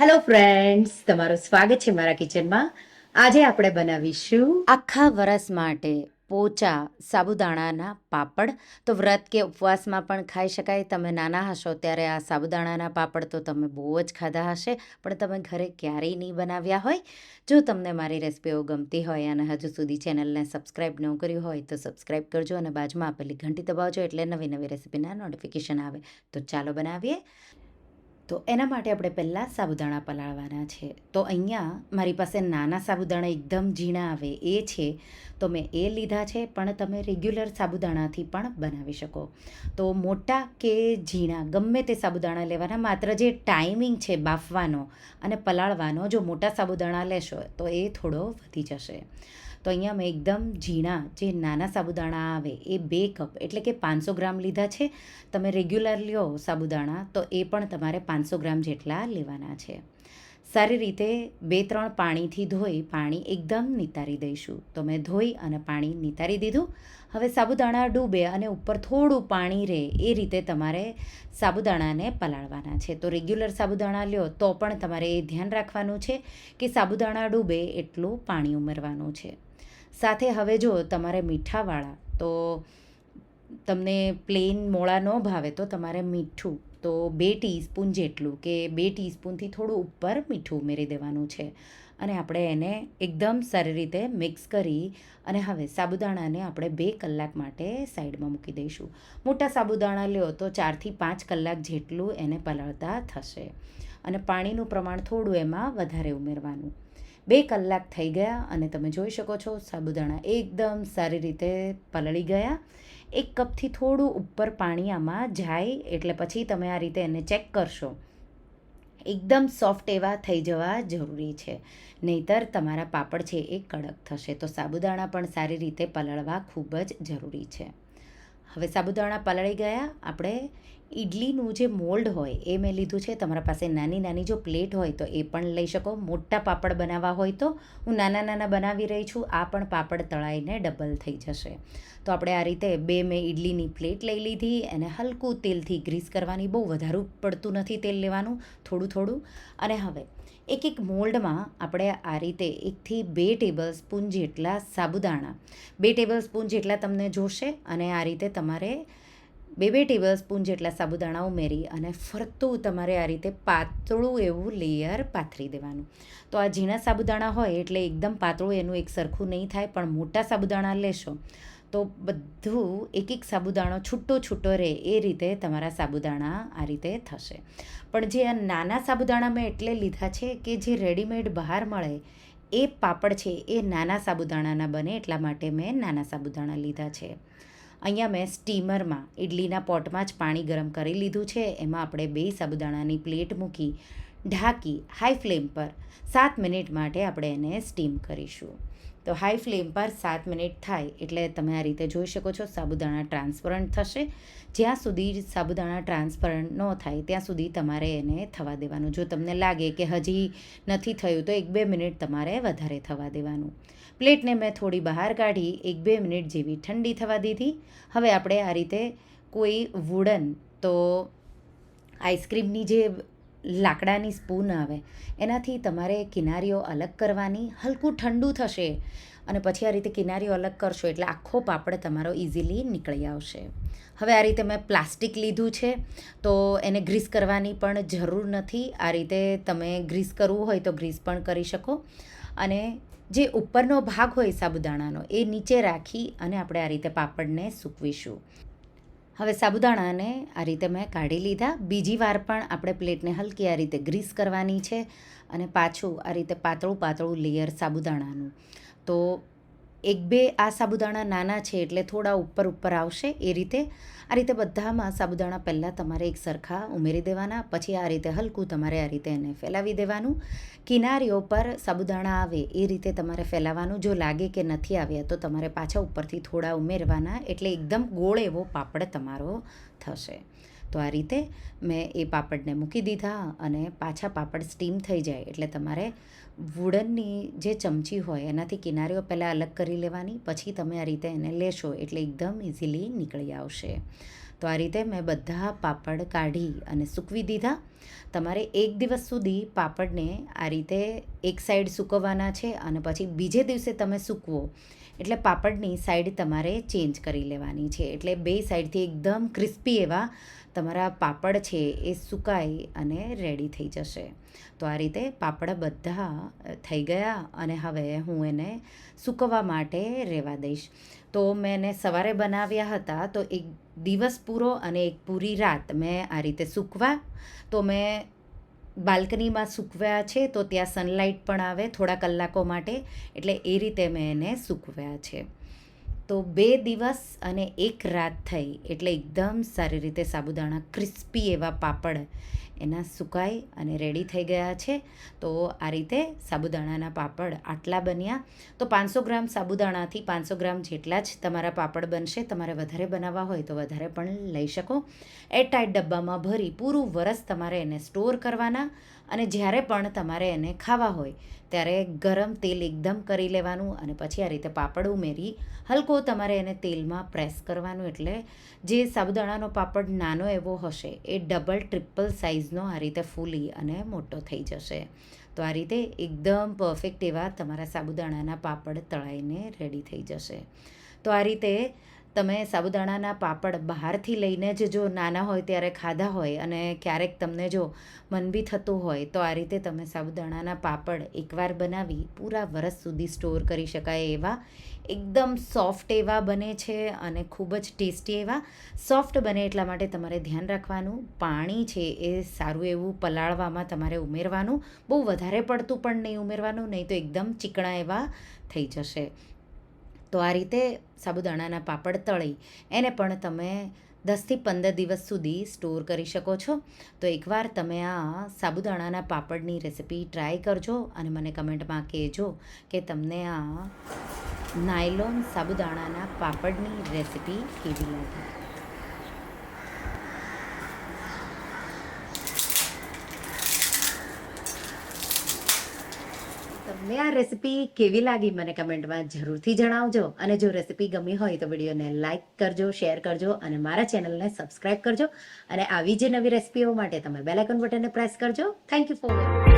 Hello friends તમારું સ્વાગત છે મારા કિચનમાં. આજે આપણે બનાવીશું આખા વરસ માટે પોચા સાબુદાણાના પાપડ. તો વ્રત કે ઉપવાસમાં પણ ખાઈ શકાય. તમે નાના હશો ત્યારે આ સાબુદાણાના પાપડ તો તમે બહુ જ ખાધા હશે. પણ તમે ઘરે ક્યારેય નહીં બનાવ્યા હોય. જો તમને મારી રેસિપીઓ ગમતી હોય અને હજુ સુધી ચેનલને સબસ્ક્રાઈબ ન કર્યું હોય, તો સબસ્ક્રાઈબ કરજો અને બાજુમાં આપેલી ઘંટી દબાવજો એટલે નવી નવી રેસિપીના નોટિફિકેશન આવે. તો ચાલો બનાવીએ. તો એના માટે આપણે પહેલાં સાબુદાણા પલાળવાના છે. તો અહીંયા મારી પાસે નાના સાબુદાણા એકદમ ઝીણા આવે એ છે. તો મેં એ લીધા છે, પણ તમે રેગ્યુલર સાબુદાણાથી પણ બનાવી શકો. તો મોટા કે ઝીણા, ગમે તે સાબુદાણા લેવાના, માત્ર જે ટાઈમિંગ છે બાફવાનો અને પલાળવાનો, જો મોટા સાબુદાણા લેશો તો એ થોડો વધી જશે. તો અહીંયા મેં એકદમ ઝીણા જે નાના સાબુદાણા આવે એ બે કપ, એટલે કે પાંચસો ગ્રામ લીધા છે. તમે રેગ્યુલર લ્યો સાબુદાણા, તો એ પણ તમારે પાંચસો ગ્રામ જેટલા લેવાના છે. સારી રીતે બે ત્રણ પાણીથી ધોઈ પાણી એકદમ નિતારી દઈશું. તો મેં ધોઈ અને પાણી નિતારી દીધું. હવે સાબુદાણા ડૂબે અને ઉપર થોડું પાણી રહે એ રીતે તમારે સાબુદાણાને પલાળવાના છે. તો રેગ્યુલર સાબુદાણા લ્યો, તો પણ તમારે એ ધ્યાન રાખવાનું છે કે સાબુદાણા ડૂબે એટલું પાણી ઉમેરવાનું છે. સાથે હવે જો તમારે મીઠાવાળા, તો તમને પ્લેન મોળા ન ભાવે તો તમારે મીઠું, તો બે ટીસ્પૂન જેટલું કે બે ટીસ્પૂનથી થોડું ઉપર મીઠું ઉમેરી દેવાનું છે. અને આપણે એને એકદમ સારી રીતે મિક્સ કરી અને હવે સાબુદાણાને આપણે બે કલાક માટે સાઈડમાં મૂકી દઈશું. મોટા સાબુદાણા લ્યો તો ચારથી પાંચ કલાક જેટલું એને પલાળતા થશે. અને પાણીનું પ્રમાણ થોડું એમાં વધારે ઉમેરવાનું. બે કલાક થઈ ગયા અને તમે જોઈ શકો છો, સાબુદાણા એકદમ સારી રીતે પલળી ગયા. એક કપથી થોડું ઉપર પાણી આમાં જાય, એટલે પછી તમે આ રીતે એને ચેક કરશો. એકદમ સોફ્ટ એવા થઈ જવા જરૂરી છે. નહીતર તમારા પાપડ છે એ કડક થશે. તો સાબુદાણા પણ સારી રીતે પલળવા ખૂબ જ જરૂરી છે. હવે સાબુદાણા પલળી ગયા. આપણે ઇડલીનું જે મોલ્ડ હોય એ મેં લીધું છે. તમારા પાસે નાની નાની જો પ્લેટ હોય તો એ પણ લઈ શકો. મોટા પાપડ બનાવવા હોય તો હું નાના નાના બનાવી રહી છું. આ પણ પાપડ તળાઈને ડબલ થઈ જશે. તો આપણે આ રીતે બે મેં ઇડલીની પ્લેટ લઈ લીધી એને હલકું તેલથી ગ્રીસ કરવાની. બહુ વધારું પડતું નથી તેલ લેવાનું. થોડું થોડું. અને હવે એક એક મોલ્ડમાં આપણે આ રીતે એકથી બે ટેબલ સ્પૂન જેટલા સાબુદાણા, બે ટેબલ સ્પૂન જેટલા તમને જોશે અને આ રીતે તમારે બે બે ટેબલ સ્પૂન જેટલા સાબુદાણા ઉમેરી અને ફરતું તમારે આ રીતે પાતળું એવું લેયર પાથરી દેવાનું. તો આ ઝીણા સાબુદાણા હોય એટલે એકદમ પાતળું એનું એક સરખું નહીં થાય, પણ મોટા સાબુદાણા લેશો. તો બધું એક એક સાબુદાણો છૂટો છૂટો રહે એ રીતે તમારા સાબુદાણા આ રીતે થશે. પણ જે આ નાના સાબુદાણા મેં એટલે લીધા છે કે જે રેડીમેડ બહાર મળે, એ પાપડ છે એ નાના સાબુદાણાના બને એટલા માટે મેં નાના સાબુદાણા લીધા છે. અહીંયા મેં સ્ટીમરમાં ઇડલીના પોટમાં જ પાણી ગરમ કરી લીધું છે. એમાં આપણે બે સાબુદાણાની પ્લેટ મૂકી ઢાંકી હાઈ ફ્લેમ પર સાત મિનિટ માટે આપણે એને સ્ટીમ કરીશું. તો હાઈ ફ્લેમ પર સાત મિનિટ થાય એટલે તમે આ રીતે જોઈ શકો છો સાબુદાણા ટ્રાન્સપરન્ટ થશે. જ્યાં સુધી સાબુદાણા ટ્રાન્સપરન્ટ ન થાય ત્યાં સુધી તમારે એને થવા દેવાનું. જો તમને લાગે કે હજી નથી થયું તો એક બે મિનિટ તમારે વધારે થવા દેવાનું. પ્લેટને મેં થોડી બહાર કાઢી એક બે મિનિટ જેવી ઠંડી થવા દીધી. હવે આપણે આ રીતે કોઈ વુડન તો આઈસ્ક્રીમની જે લાકડાની સ્પૂન આવે. એનાથી તમારે કિનારીઓ અલગ કરવાની, હલકું ઠંડુ થશે. અને પછી આ રીતે કિનારીઓ અલગ કરશો એટલે આખો પાપડ તમારો ઇઝીલી નીકળી આવશે. હવે આ રીતે મેં પ્લાસ્ટિક લીધું છે, તો એને ગ્રીસ કરવાની પણ જરૂર નથી. આ રીતે તમે ગ્રીસ કરવું હોય તો ગ્રીસ પણ કરી શકો. અને જે ઉપરનો ભાગ હોય સાબુદાણાનો, એ નીચે રાખી અને આપણે આ રીતે પાપડને સૂકવીશું. હવે સાબુદાણાને આ રીતે મેં કાઢી લીધા. બીજી વાર પણ આપણે પ્લેટને હલકી આ રીતે ગ્રીસ કરવાની છે અને પાછું આ રીતે પાતળું પાતળું લેયર સાબુદાણાનું. તો એક બે આ સાબુદાણા નાના છે એટલે થોડા ઉપર ઉપર આવશે એ રીતે. આ રીતે બધામાં સાબુદાણા પહેલાં તમારે એક સરખા ઉમેરી દેવાના, પછી આ રીતે હલકું તમારે આ રીતે એને ફેલાવી દેવાનું. કિનારીઓ પર સાબુદાણા આવે એ રીતે તમારે ફેલાવવાનું જો લાગે કે નથી આવ્યા તો તમારે પાછા ઉપરથી થોડા ઉમેરવાના, એટલે એકદમ ગોળ એવો પાપડ તમારો થશે. તો આ રીતે મેં એ પાપડને મૂકી દીધા અને પાછા પાપડ સ્ટીમ થઈ જાય એટલે તમારે વુડનની જે ચમચી હોય એનાથી કિનારીઓ પહેલાં અલગ કરી લેવાની, પછી તમે આ રીતે એને લેશો એટલે એકદમ ઇઝીલી નીકળી આવશે. તો આ રીતે મેં બધા પાપડ કાઢી અને સૂકવી દીધા. તમારે એક દિવસ સુધી પાપડને આ રીતે એક સાઈડ સૂકવવાના છે અને પછી બીજે દિવસે તમે સૂકવો એટલે પાપડની સાઈડ તમારે ચેન્જ કરી લેવાની છે. એટલે બે સાઈડથી એકદમ ક્રિસ્પી એવા તમારા પાપડ છે એ સુકાઈ અને રેડી થઈ જશે. તો આ રીતે પાપડ બધા થઈ ગયા અને હવે હું એને સૂકવવા માટે રહેવા દઈશ. તો મેં એને સવારે બનાવ્યા હતા, તો એક દિવસ પૂરો અને એક પૂરી રાત મેં આ રીતે સૂકવા. તો મેં બાલ્કનીમાં સૂકવ્યા છે, તો ત્યાં સનલાઇટ પણ આવે થોડા કલાકો માટે, એટલે એ રીતે મેં એને સૂકવ્યા છે. તો બે દિવસ અને એક રાત થઈ. એટલે એકદમ સારી રીતે સાબુદાણા ક્રિસ્પી એવા પાપડ એના સુકાઈ અને રેડી થઈ ગયા છે. તો આ રીતે સાબુદાણાના પાપડ આટલા બન્યા. તો પાંચસો ગ્રામ સાબુદાણાથી પાંચસો ગ્રામ જેટલા જ તમારા પાપડ બનશે. તમારે વધારે બનાવવા હોય તો વધારે પણ લઈ શકો. એરટાઈટ ડબ્બામાં ભરી પૂરું વરસ તમારે એને સ્ટોર કરવાના અને જ્યારે પણ તમારે એને ખાવા હોય ત્યારે ગરમ તેલ એકદમ કરી લેવાનું અને પછી આ રીતે પાપડ ઉમેરી, હલકો તમારે એને તેલમાં પ્રેસ કરવાનું એટલે જે સાબુદાણાનો પાપડ નાનો એવો હશે, એ ડબલ ટ્રિપલ સાઇઝનો આ રીતે ફૂલી અને મોટો થઈ જશે. તો આ રીતે એકદમ પરફેક્ટ એવા તમારા સાબુદાણાના પાપડ તળાઈને રેડી થઈ જશે. તો આ રીતે તમે સાબુદાણાના પાપડ બહારથી લઈને જ જો નાના હોય ત્યારે ખાધા હોય અને ક્યારેક તમને જો મન બી થતું હોય, તો આ રીતે તમે સાબુદાણાના પાપડ એકવાર બનાવી પૂરા વરસ સુધી સ્ટોર કરી શકાય એવા, એકદમ સોફ્ટ એવા બને છે અને ખૂબ જ ટેસ્ટી એવા. સોફ્ટ બને એટલા માટે તમારે ધ્યાન રાખવાનું, પાણી છે એ સારું એવું પલાળવામાં તમારે ઉમેરવાનું. બહુ વધારે પડતું પણ નહીં ઉમેરવાનું, નહીં તો એકદમ ચીકણા એવા થઈ જશે. તો આ રીતે સાબુદાણાના પાપડ તળી એને પણ તમે દસથી પંદર દિવસ સુધી સ્ટોર કરી શકો છો. તો એકવાર તમે આ સાબુદાણાના પાપડની રેસિપી ટ્રાય કરજો અને મને કમેન્ટમાં કહેજો કે તમને આ નાયલોન સાબુદાણાના પાપડની રેસિપી કેવી લાગી. તમને આ રેસિપી કેવી લાગી મને કમેન્ટમાં જરૂરથી જણાવજો. અને જો રેસિપી ગમી હોય તો વિડીયોને લાઇક કરજો શેર કરજો અને મારા ચેનલને સબસ્ક્રાઇબ કરજો. અને આવી જે નવી રેસિપીઓ માટે તમે બેલાઇકન બટનને પ્રેસ કરજો. Thank you for